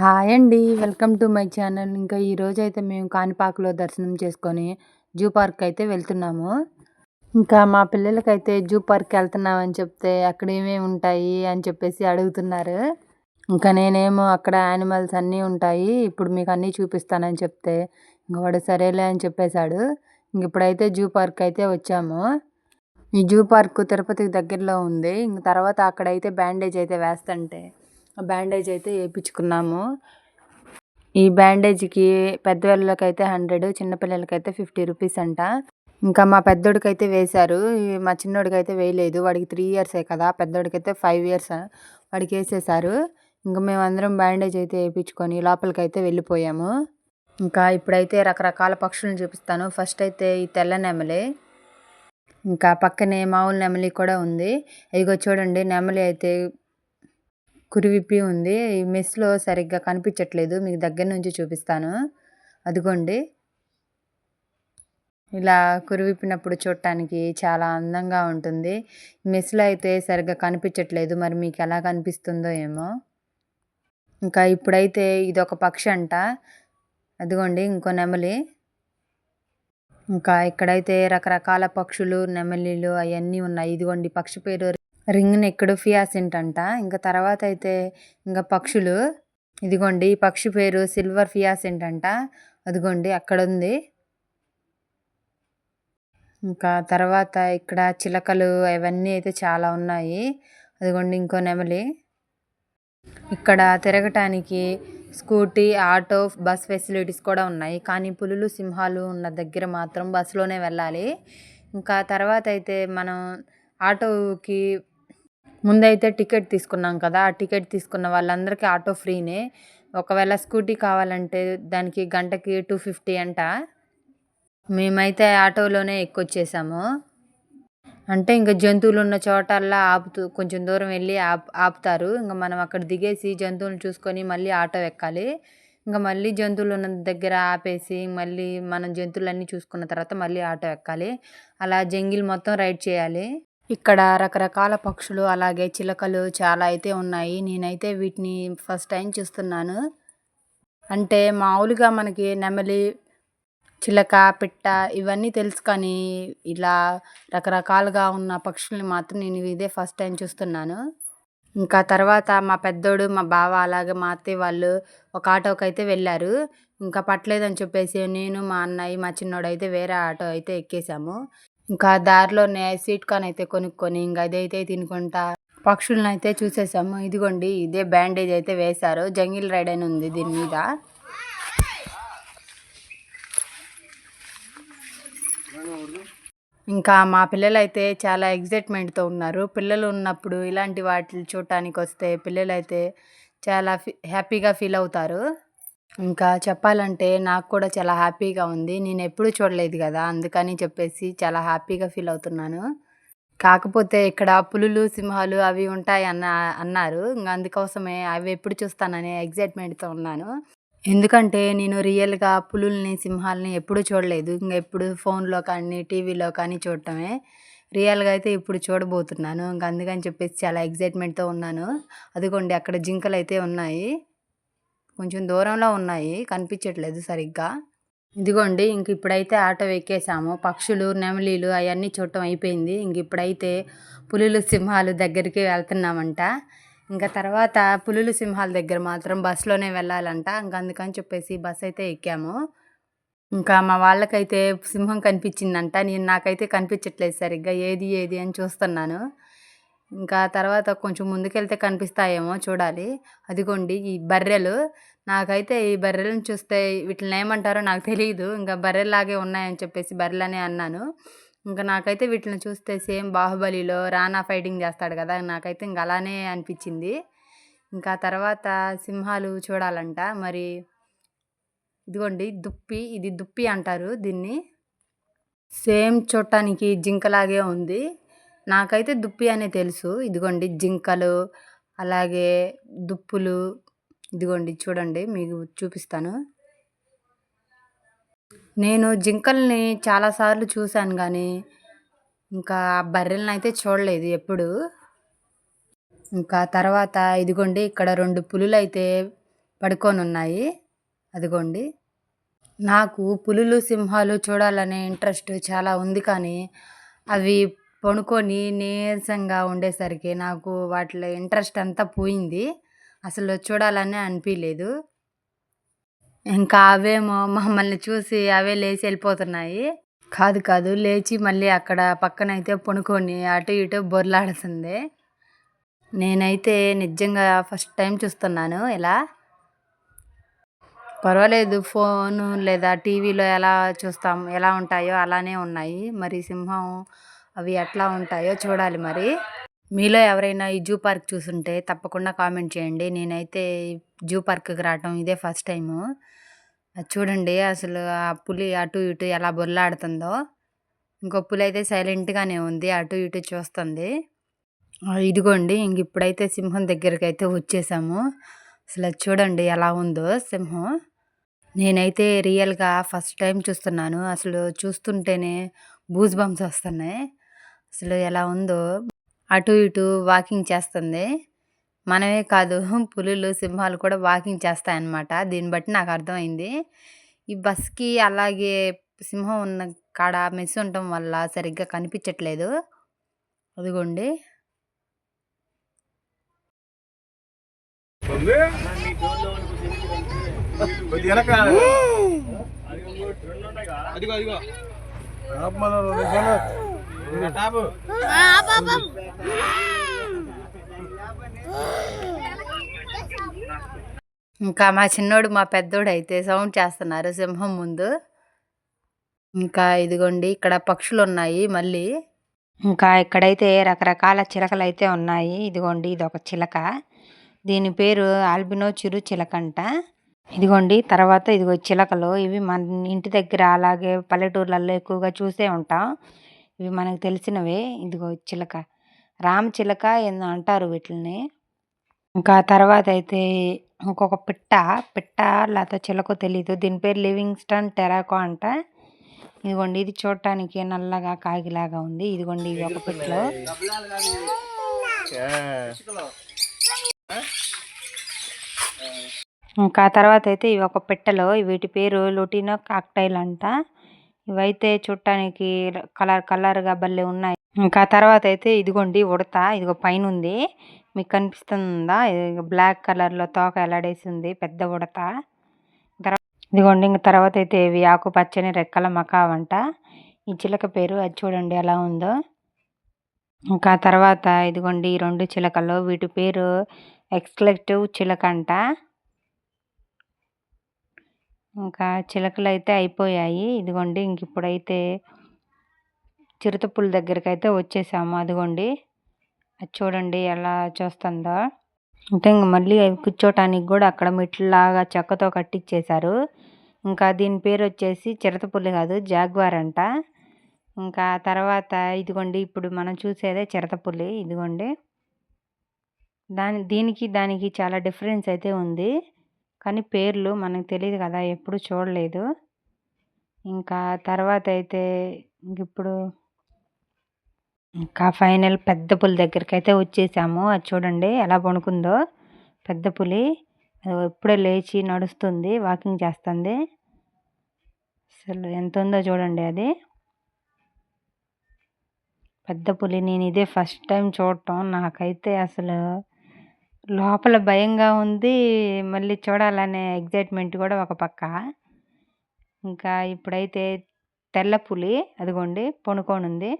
Hi అండి. Welcome to my channel. ఇంకా ఈరోజు అయితే మేము కాణిపాకలో దర్శనం చేసుకొని జూ పార్క్ అయితే వెళ్తున్నాము. ఇంకా మా పిల్లలకైతే జూ పార్క్ వెళ్తున్నామని చెప్తే అక్కడ ఏమేమి ఉంటాయి అని చెప్పేసి అడుగుతున్నారు. ఇంకా నేనేమో అక్కడ యానిమల్స్ అన్నీ ఉంటాయి. ఇప్పుడు మీకు అన్నీ చూపిస్తానని చెప్తే ఇంకా వాడు సరేలే అని చెప్పేసాడు. ఇంక ఇప్పుడైతే జూ పార్క్ అయితే వచ్చాము. ఈ జూ పార్క్ తిరుపతికి దగ్గరలో ఉంది. ఇంక తర్వాత అక్కడైతే బ్యాండేజ్ అయితే వేస్తంటే బ్యాండేజ్ అయితే వేయించుకున్నాము ఈ బ్యాండేజ్‌కి పెద్దవాళ్ళకైతే 100 చిన్నపిల్లలకైతే 50 రూపీస్ అంట. ఇంకా మా పెద్దోడికైతే వేశారు. మా చిన్నోడికైతే వేయలేదు. వాడికి త్రీ ఇయర్సే కదా! పెద్దోడికైతే ఫైవ్ ఇయర్స్. వాడికి వేసేసారు ఇంక మేమందరం బ్యాండేజ్ అయితే ఏపిచ్చుకొని లోపలికైతే వెళ్ళిపోయాము. ఇంకా ఇప్పుడైతే రకరకాల పక్షులను చూపిస్తాను. ఫస్ట్ అయితే ఈ తెల్ల నెమలి. ఇంకా పక్కనే మామూలు నెమలి కూడా ఉంది. ఇగో చూడండి నెమలి అయితే కురివిప్పి ఉంది. ఈ మెస్లో సరిగ్గా కనిపించట్లేదు. మీకు దగ్గర నుంచి చూపిస్తాను. అదిగోండి. ఇలా కురివిప్పినప్పుడు చూడటానికి చాలా అందంగా ఉంటుంది. మెస్లో అయితే సరిగ్గా కనిపించట్లేదు. మరి మీకు ఎలా కనిపిస్తుందో ఏమో! ఇంకా ఇప్పుడైతే ఇది ఒక పక్షి అంట. అదిగోండి ఇంకో నెమలి. ఇంకా ఇక్కడైతే రకరకాల పక్షులు, నెమలిలు అవన్నీ ఉన్నాయి. ఇదిగోండి పక్షి పేరు రింగ్ నెక్డ్ ఫియాసింట్ అంట. ఇంకా తర్వాత అయితే ఇంకా పక్షులు. ఇదిగోండి ఈ పక్షి పేరు సిల్వర్ ఫియాసింట్ అంట. అదిగోండి అక్కడ ఉంది ఇంకా తర్వాత ఇక్కడ చిలకలు అవన్నీ అయితే చాలా ఉన్నాయి. అదిగోండి ఇంకో నెమలి. ఇక్కడ తిరగటానికి స్కూటీ, ఆటో, బస్ ఫెసిలిటీస్ కూడా ఉన్నాయి. కానీ పులులు, సింహాలు ఉన్న దగ్గర మాత్రం బస్సులోనే వెళ్ళాలి. ఇంకా తర్వాత అయితే మనం ఆటోకి ముందైతే టికెట్ తీసుకున్నాం కదా! ఆ టికెట్ తీసుకున్న వాళ్ళందరికీ ఆటో ఫ్రీనే. ఒకవేళ స్కూటీ కావాలంటే దానికి గంటకి 250 అంట. మేమైతే ఆటోలోనే ఎక్కొచ్చేసాము. అంటే ఇంకా జంతువులు ఉన్న చోటల్లా ఆపుతూ కొంచెం దూరం వెళ్ళి ఆప్ ఆపుతారు. ఇంకా మనం అక్కడ దిగేసి జంతువులను చూసుకొని మళ్ళీ ఆటో ఎక్కాలి. ఇంకా మళ్ళీ జంతువులు ఉన్న దగ్గర ఆపేసి మళ్ళీ మనం జంతువులన్నీ చూసుకున్న తర్వాత మళ్ళీ ఆటో ఎక్కాలి. అలా జంగిల్ మొత్తం రైడ్ చేయాలి. ఇక్కడ రకరకాల పక్షులు అలాగే చిలకలు చాలా అయితే ఉన్నాయి. నేనైతే వీటిని ఫస్ట్ టైం చూస్తున్నాను. అంటే మామూలుగా మనకి నెమలి, చిలక, పిట్ట ఇవన్నీ తెలుసు కానీ ఇలా రకరకాలుగా ఉన్న పక్షుల్ని మాత్రం నేను ఇదే ఫస్ట్ టైం చూస్తున్నాను. ఇంకా తర్వాత మా పెద్దోడు, మా బావ అలాగే మా అత్తయ్య వాళ్ళు ఒక ఆటోకి అయితే వెళ్ళారు. ఇంకా పట్టలేదని చెప్పేసి నేను, మా అన్నయ్య, మా చిన్నోడైతే వేరే ఆటో అయితే ఎక్కేసాము. ఇంకా దారిలోనే స్వీట్ కార్న్ అయితే కొనుక్కొని ఇంకా అదైతే తినుకుంటా పక్షులనైతే చూసేసాము. ఇదిగోండి ఇదే బ్యాండేజ్ అయితే వేశారు. జంగిల్ రైడ్ అని ఉంది దీని మీద. ఇంకా మా పిల్లలైతే చాలా ఎక్సైట్‌మెంట్‌తో ఉన్నారు. పిల్లలు ఉన్నప్పుడు ఇలాంటి వాటిని చూడటానికి వస్తే పిల్లలైతే చాలా ఫీ హ్యాపీగా ఫీల్ అవుతారు. ఇంకా చెప్పాలంటే నాకు కూడా చాలా హ్యాపీగా ఉంది. నేను ఎప్పుడూ చూడలేదు కదా అందుకని చెప్పేసి చాలా హ్యాపీగా ఫీల్ అవుతున్నాను. కాకపోతే ఇక్కడ పులులు, సింహాలు అవి ఉంటాయి అన్న అన్నారు. ఇంకా అందుకోసమే అవి ఎప్పుడు చూస్తాననే ఎక్సైట్‌మెంట్‌తో ఉన్నాను. ఎందుకంటే నేను రియల్‌గా పులుల్ని, సింహాలని ఎప్పుడూ చూడలేదు. ఇంకా ఎప్పుడు ఫోన్‌లో కానీ, టీవీలో కానీ చూడటమే. రియల్‌గా అయితే ఇప్పుడు చూడబోతున్నాను. ఇంకా అందుకని చెప్పేసి చాలా ఎక్సైట్‌మెంట్‌తో ఉన్నాను. అదిగోండి అక్కడ జింకలైతే ఉన్నాయి. కొంచెం దూరంలో ఉన్నాయి. కనిపించట్లేదు సరిగ్గా. ఇదిగోండి ఇంక ఇప్పుడైతే ఆటో ఎక్కేసాము. పక్షులు, నెమలీలు అవన్నీ చూడటం అయిపోయింది. ఇంక ఇప్పుడైతే పులులు, సింహాలు దగ్గరికి వెళ్తున్నామంట. ఇంకా తర్వాత పులులు, సింహాల దగ్గర మాత్రం బస్సులోనే వెళ్ళాలంట. ఇంకా అందుకని చెప్పేసి బస్ అయితే ఎక్కాము. ఇంకా మా వాళ్ళకైతే సింహం కనిపించిందంట. నేను నాకైతే కనిపించట్లేదు సరిగ్గా. ఏది ఏది అని చూస్తున్నాను. ఇంకా తర్వాత కొంచెం ముందుకెళ్తే కనిపిస్తాయేమో చూడాలి. అదిగోండి ఈ బర్రెలు. నాకైతే ఈ బర్రెలను చూస్తే వీటిని ఏమంటారో నాకు తెలియదు ఇంకా బర్రెల్లాగే ఉన్నాయని చెప్పేసి బర్రెలనే అన్నాను. ఇంకా నాకైతే వీటిని చూస్తే సేమ్ 'బాహుబలిలో' రానా ఫైటింగ్ చేస్తాడు కదా! నాకైతే ఇంక అలానే అనిపించింది. ఇంకా తర్వాత సింహాలు చూడాలంట. మరి ఇదిగోండి దుప్పి. ఇది దుప్పి అంటారు దీన్ని. సేమ్ చూడటానికి జింకలాగే ఉంది. నాకైతే దుప్పి అనే తెలుసు. ఇదిగోండి జింకలు, అలాగే దుప్పులు. ఇదిగోండి చూడండి మీకు చూపిస్తాను. నేను జింకల్ని చాలాసార్లు చూశాను కానీ ఇంకా బర్రెలను అయితే చూడలేదు ఎప్పుడు ఇంకా తర్వాత ఇదిగోండి ఇక్కడ రెండు పులులు అయితే పడుకొని ఉన్నాయి అదిగోండి నాకు పులులు సింహాలు చూడాలనే ఇంట్రెస్ట్ చాలా ఉంది కానీ అవి పనుకొని నీరసంగా ఉండేసరికి నాకు వాటిలో ఇంట్రెస్ట్ అంతా పోయింది. అసలు చూడాలనే అనిపించలేదు ఇంకా అవేమో మమ్మల్ని చూసి అవే లేచి వెళ్ళిపోతున్నాయి. కాదు కాదు లేచి మళ్ళీ అక్కడ పక్కన అయితే పనుకొని అటు ఇటు బొర్లాడుతుంది నేనైతే నిజంగా ఫస్ట్ టైం చూస్తున్నాను ఇలా. పర్వాలేదు ఫోను లేదా టీవీలో ఎలా చూస్తాం ఎలా ఉంటాయో అలానే ఉన్నాయి. మరి సింహం అవి ఎట్లా ఉంటాయో చూడాలి మరి. మీలో ఎవరైనా ఈ జూ పార్క్ చూసుంటే తప్పకుండా కామెంట్ చేయండి. నేనైతే జూ పార్క్కి రావటం ఇదే ఫస్ట్ టైము. అది చూడండి అసలు ఆ పులి అటు ఇటు ఎలా బొల్లాడుతుందో. ఇంకో పులి అయితే సైలెంట్గానే ఉంది అటు ఇటు చూస్తుంది. ఇదిగోండి ఇంక ఇప్పుడైతే సింహం దగ్గరికి అయితే వచ్చేసాము. అసలు చూడండి ఎలా ఉందో సింహం. నేనైతే రియల్గా ఫస్ట్ టైం చూస్తున్నాను. అసలు చూస్తుంటేనే బూజ్ బంప్స్ వస్తున్నాయి. అసలు ఎలా ఉందో అటు ఇటు వాకింగ్ చేస్తుంది. మనమే కాదు పులులు సింహాలు కూడా వాకింగ్ చేస్తాయన్నమాట. దీన్ని బట్టి నాకు అర్థమైంది. ఈ బస్కి అలాగే సింహం ఉన్న కాడ మెస్ ఉండటం వల్ల సరిగ్గా కనిపించట్లేదు. అదిగోండి. అదిగో అదిగో. టాపు. ఇంకా మా చిన్నోడు మా పెద్దోడు అయితే సౌండ్ చేస్తున్నారు సింహం ముందు. ఇంకా ఇదిగోండి ఇక్కడ పక్షులు ఉన్నాయి మళ్ళీ. ఇంకా ఇక్కడైతే రకరకాల చిలకలు అయితే ఉన్నాయి. ఇదిగోండి ఇది ఒక చిలక. దీని పేరు ఆల్బినో చిరు చిలక అంట ఇదిగోండి తర్వాత ఇదిగో చిలకలు. ఇవి మన ఇంటి దగ్గర అలాగే పల్లెటూర్లలో ఎక్కువగా చూసే ఉంటాం. ఇవి మనకు తెలిసినవే. ఇదిగో చిలక. రామ చిలక ఏందో అంటారు వీటిని ఇంకా తర్వాత అయితే ఇంకొక పిట్ట. పిట్ట లేకపోతే చిలకో తెలీదు. దీని పేరు లివింగ్స్టన్ టెరాకో అంట. ఇదిగోండి ఇది చూడటానికి నల్లగా కాగిలాగా ఉంది. ఇదిగోండి ఇది ఒక పిట్టలో ఇంకా తర్వాత అయితే ఇవి ఒక పెట్టెలో. వీటి పేరు లొటినో కాక్టైల్ అంట. ఇవైతే చూడటానికి కలర్ కలర్గా భలే ఉన్నాయి. ఇంకా తర్వాత అయితే ఇదిగోండి ఉడత ఇదిగో పైన ఉంది మీకు కనిపిస్తుందా? బ్లాక్ బ్లాక్ కలర్లో తోక ఎలాడేసి ఉంది పెద్ద ఉడత. ఇదిగోండి ఇంక తర్వాత అయితే ఇవి ఆకుపచ్చని రెక్కల మకావంట ఈ చిలక పేరు అది చూడండి ఎలా ఉందో. ఇంకా తర్వాత ఇదిగోండి ఈ రెండు చిలకలు వీటి పేరు ఎక్స్క్లెక్టివ్ చిలక అంట. ఇంకా చిలకలు అయితే అయిపోయాయి. ఇదిగోండి ఇంక ఇప్పుడైతే చిరుతపుల దగ్గరికి అయితే వచ్చేసాము. అదిగోండి అది చూడండి ఎలా చూస్తుందో. అంటే ఇంక మళ్ళీ అవి కూర్చోటానికి కూడా అక్కడ మెట్లులాగా చెక్కతో కట్టించేశారు ఇంకా దీని పేరు వచ్చేసి చిరతపుల్లి కాదు జాగ్వార్ అంట. ఇంకా తర్వాత ఇదిగోండి ఇప్పుడు మనం చూసేదే చిరతపుల్లి ఇదిగోండి దాని దీనికి దానికి చాలా డిఫరెన్స్ అయితే ఉంది. కానీ పేర్లు మనకు తెలియదు కదా ఎప్పుడు చూడలేదు. ఇంకా తర్వాత అయితే ఇప్పుడు ఇంకా ఫైనల్ పెద్ద పులి దగ్గరికి అయితే వచ్చేసాము. అది చూడండి ఎలా పడుకుందో పెద్ద పులి. అది లేచి నడుస్తుంది వాకింగ్ చేస్తుంది. అసలు ఎంత ఉందో చూడండి అది. పెద్ద పులి. నేను ఇదే ఫస్ట్ టైం చూడటం. నాకైతే అసలు లోపల భయంగా ఉంది. మళ్ళీ చూడాలనే ఎగ్జైట్మెంట్ కూడా ఒక పక్క. ఇంకా ఇప్పుడైతే తెల్ల పులి అదిగోండి పనుకోనుంది.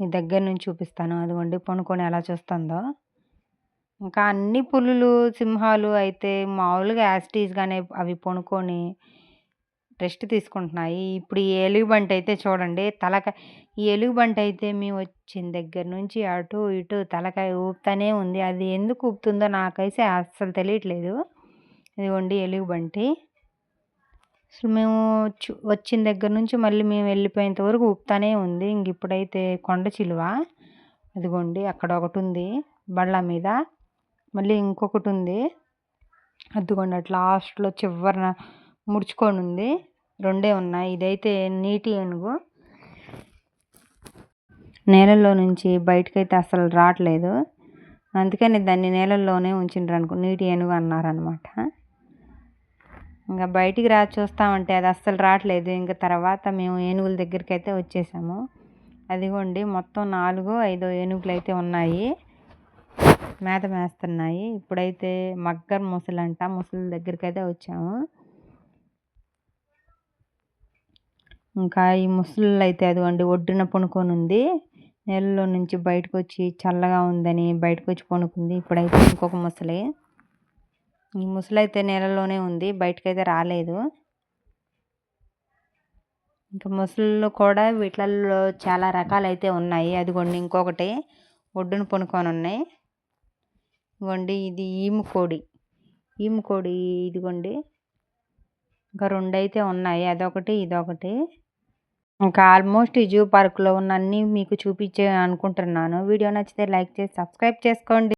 మీ దగ్గర నుంచి చూపిస్తాను. అదిగోండి పొనుకొని ఎలా చూస్తుందో. ఇంకా అన్ని పులులు సింహాలు అయితే మామూలుగా యాసిటీస్గానే అవి పొనుకొని రెస్ట్ తీసుకుంటున్నాయి. ఇప్పుడు ఈ ఎలుగుబంటి అయితే చూడండి తలకాయ ఈ ఎలుగుబంటి అయితే మేము వచ్చిన దగ్గర నుంచి అటు ఇటు తలకాయ ఊపుతానే ఉంది. అది ఎందుకు ఊపుతుందో నాకైతే అస్సలు తెలియట్లేదు. ఇదిగోండి ఎలుగుబంటి. అసలు మేము వచ్చిన దగ్గర నుంచి మళ్ళీ మేము వెళ్ళిపోయేంత వరకు ఊపుతానే ఉంది. ఇంక ఇప్పుడైతే కొండ చిలువ. అదిగోండి అక్కడ ఒకటి ఉంది బళ్ళ మీద. మళ్ళీ ఇంకొకటి ఉంది. అదిగోండి అట్లా లాస్ట్లో చివరన ముడుచుకొని ఉంది. రెండే ఉన్నాయి. ఇదైతే నీటి ఏనుగు. నేలల్లో నుంచి బయటకైతే అసలు రావట్లేదు. అందుకని దాన్ని నేలల్లోనే ఉంచిండ్రు అనుకో నీటి ఏనుగు అన్నారనమాట ఇంకా బయటికి రా చూస్తామంటే అది అస్సలు రావట్లేదు. ఇంకా తర్వాత మేము ఏనుగుల దగ్గరికి అయితే వచ్చేసాము. అదిగోండి మొత్తం నాలుగో ఐదో ఏనుగులు అయితే ఉన్నాయి. మేత మేస్తున్నాయి. ఇప్పుడైతే మగ్గర్ ముసలంట ముసలి దగ్గరికి అయితే వచ్చాము. ఇంకా ఈ ముసళ్ళు అయితే అదిగోండి ఒడ్డున పనుకొని ఉంది. నీళ్ళలో నుంచి బయటకు వచ్చి చల్లగా ఉందని బయటకు వచ్చి పనుకుంది ఇప్పుడైతే ఇంకొక ముసలి. ఈ ముసలి అయితే నీళ్ళలోనే ఉంది. బయటకైతే రాలేదు. ఇంకా ముసళ్ళు కూడా వీటిలలో చాలా రకాలైతే ఉన్నాయి. అదిగోండి ఇంకొకటి. ఒడ్డున పనుకొని ఉన్నాయి ఇదిగోండి ఇది ఈము కోడి. ఈము కోడి ఇదిగోండి. ఇంకా రెండు అయితే ఉన్నాయి. అదొకటి ఇదొకటి. ఇంకా ఆల్మోస్ట్ ఈ జూ పార్క్లో ఉన్న అన్నీ మీకు చూపించే అనుకుంటున్నాను. వీడియో నచ్చితే లైక్ చేసి సబ్స్క్రైబ్ చేసుకోండి.